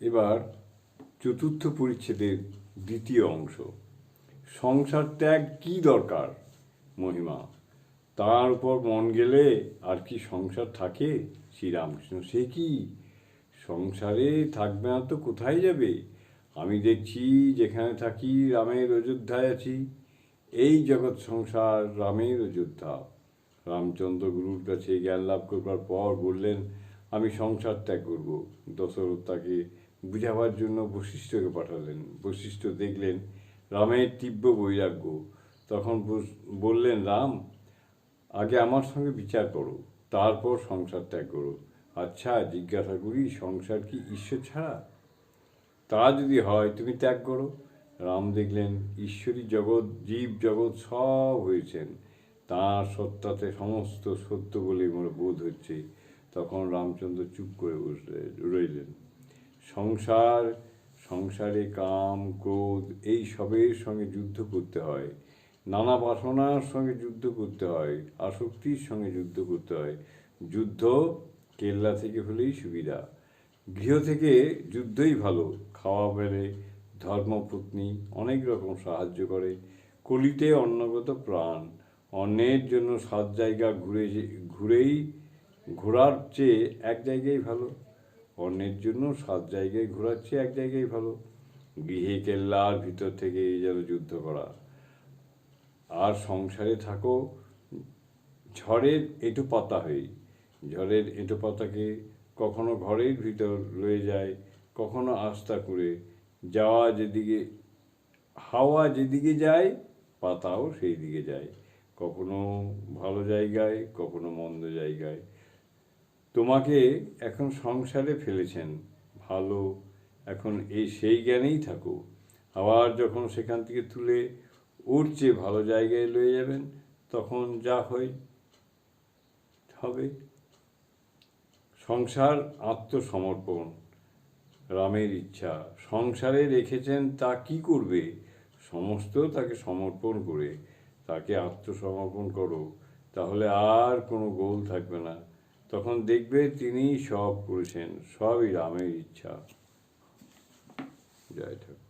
এবার চতুর্থ পরিচ্ছেদের দ্বিতীয় অংশ। সংসার ত্যাগ কি দরকার, মহিমা? তার উপর মন গেলে আর কি সংসার থাকে? শ্রীরামকৃষ্ণ, সে কি? সংসারে থাকবে না তো কোথায় যাবে? আমি দেখছি যেখানে থাকি রামের অযোধ্যায় আছি। এই জগৎ সংসার রামের অযোধ্যা। রামচন্দ্র গুরুর কাছে জ্ঞান লাভ করবার পর বললেন, আমি সংসার ত্যাগ করব। দশরথ তাকে বুঝাবার জন্য বশিষ্ঠকে পাঠালেন। বশিষ্ঠ দেখলেন রামের তীব্র বৈরাগ্য। তখন বললেন, রাম, আগে আমার সঙ্গে বিচার করো, তারপর সংসার ত্যাগ করো। আচ্ছা জিজ্ঞাসা করি, সংসার কি ঈশ্বর ছাড়া? তা যদি হয়, তুমি ত্যাগ করো। রাম দেখলেন, ঈশ্বরী জগৎ, জীব জগৎ সব হয়েছেন। তাঁর সত্তাতে সমস্ত সত্য বলে মনে বোধ হচ্ছে। তখন রামচন্দ্র চুপ করে বসলে, রইলেন। সংসার, সংসারে কাম, ক্রোধ, এই সবের সঙ্গে যুদ্ধ করতে হয়। নানা বাসনার সঙ্গে যুদ্ধ করতে হয়, আসক্তির সঙ্গে যুদ্ধ করতে হয়। যুদ্ধ কেল্লা থেকে হলেই সুবিধা। গৃহ থেকে যুদ্ধই ভালো। খাওয়া বেড়ে, ধর্মপত্নী অনেক রকম সাহায্য করে। কলিতে অন্নগত প্রাণ। অন্যের জন্য সাত জায়গা ঘুরে ঘুরেই ঘোরার চেয়ে এক জায়গায় ভালো। অন্যের জন্য সাত জায়গায় ঘোরার চেয়ে এক জায়গায় ভালো। গৃহে কেল্লার ভিতর থেকে এই যেন যুদ্ধ করা। আর সংসারে থাকো, ঝড়ের এঁটো পাতা হয়ে ঝড়ের এঁটো পাতাকে কখনো ঘরের ভিতর রয়ে যায়, কখনো আস্থা করে। যাওয়া যেদিকে, হাওয়া যেদিকে যায়, পাতাও সেই দিকে যায়। কখনো ভালো জায়গায়, কখনো মন্দ জায়গায়। তোমাকে এখন সংসারে ফেলেছেন। ভালো, এখন এই সেই জ্ঞানেই থাকো। আবার যখন সেখান থেকে তুলে ওর চেয়ে ভালো জায়গায় লয়ে যাবেন, তখন যা হয়, হবে। সংসার আত্মসমর্পণ, রামের ইচ্ছা। সংসারে রেখেছেন তা কি করবে? সমস্ত তাকে সমর্পণ করে, তাকে আত্মসমর্পণ করো। তাহলে আর কোনো গোল থাকবে না। তখন দেখবে তিনি সব করেছেন সবই রামের ইচ্ছা। জয় ঠাকুর।